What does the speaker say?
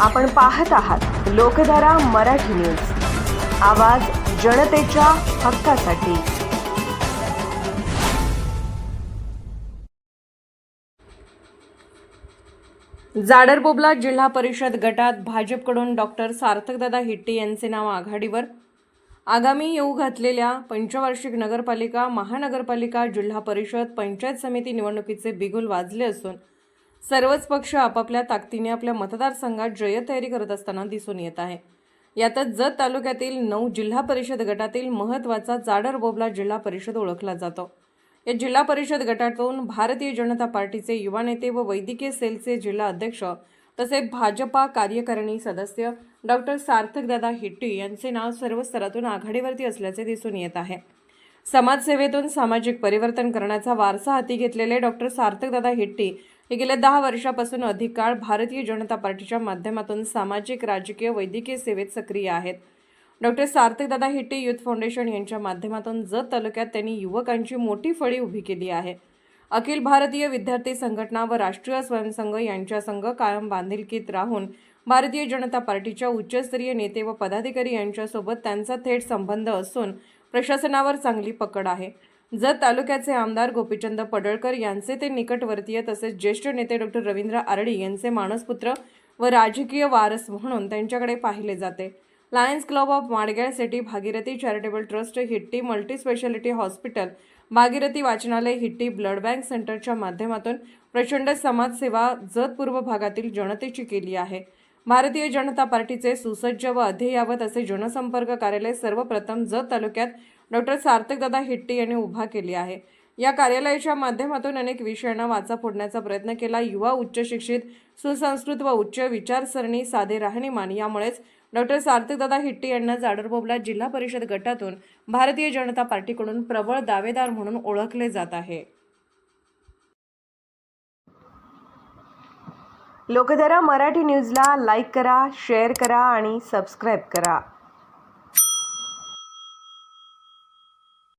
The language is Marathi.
आपण पाहत आहात लोकधारा मराठी न्यूज. आवाज जनतेच्या हक्कासाठी. जाडरबोबला जिल्हा परिषद गटात भाजपकडून डॉक्टर सार्थकदादा हिट्टी यांचे नाव आघाडीवर. आगामी येऊ घातलेल्या पंचवार्षिक नगरपालिका महानगरपालिका जिल्हा परिषद पंचायत समिती निवडणुकीचे बिगुल वाजले असून सर्वच पक्ष आपापल्या ताकदीने आपल्या मतदारसंघात जयतयारी करत असताना दिसून येत आहे. यातच जत तालुक्यातील नऊ जिल्हा परिषद गटातील महत्त्वाचा जाडर बोबला जिल्हा परिषद ओळखला जातो. या जिल्हा परिषद गटातून भारतीय जनता पार्टीचे युवा नेते व वैद्यकीय सेलचे जिल्हा अध्यक्ष तसेच भाजपा कार्यकारिणी सदस्य डॉक्टर सार्थकदादा हिट्टी यांचे नाव सर्व स्तरातून आघाडीवरती असल्याचे दिसून येत आहे. समाजसेवेतून सामाजिक परिवर्तन करण्याचा वारसा हाती घेतलेले डॉक्टर सार्थकदादा हिट्टी हे गेल्या दहा वर्षापासून अधिक काळ भारतीय जनता पार्टीच्या माध्यमातून सामाजिक राजकीय वैद्यकीय सेवेत सक्रिय आहेत. डॉक्टर सार्थकदादा हिट्टे युथ फाउंडेशन यांच्या माध्यमातून जत तालुक्यात त्यांनी युवकांची मोठी फळी उभी केली आहे. अखिल भारतीय विद्यार्थी संघटना व राष्ट्रीय स्वयंसंघ यांच्या संघ कायम बांधिलकीत राहून भारतीय जनता पार्टीच्या उच्चस्तरीय नेते व पदाधिकारी यांच्यासोबत त्यांचा थेट संबंध असून प्रशासनावर चांगली पकड आहे. जत तालुक्याचे आमदार गोपीचंद पडळकर यांचे ते निकटवर्तीय तसेच ज्येष्ठ नेते डॉक्टर रवींद्र आरडी यांचे मानसपुत्र व राजकीय वारस म्हणून त्यांच्याकडे पाहिले जाते. Lions club of Madgyal city Bhagirathi charitable trust Hitti multi speciality hospital Bhagirathi वाचनालय हिट्टी ब्लड बँक सेंटरच्या माध्यमातून प्रचंड समाजसेवा जत पूर्व भागातील जनतेची केली आहे. भारतीय जनता पार्टीचे सुसज्ज व अध्ययावत असे जनसंपर्क कार्यालय सर्वप्रथम जत तालुक्यात डॉक्टर सार्थकदादा हिट्टी यांनी उभा केली आहे. या कार्यालयाच्या माध्यमातून अनेक विषयांना वाचा फोडण्याचा प्रयत्न केला. युवा उच्च शिक्षित सुसंस्कृत व उच्च विचारसरणी साधे राहणीमान यामुळेच डॉक्टर सार्थकदादा हिट्टी यांना जाडरबोबला जिल्हा परिषद गटातून भारतीय जनता पार्टीकडून प्रबळ दावेदार म्हणून ओळखले जात आहे. लोकधारा मराठी न्यूजला लाईक करा शेअर करा आणि सबस्क्राईब करा.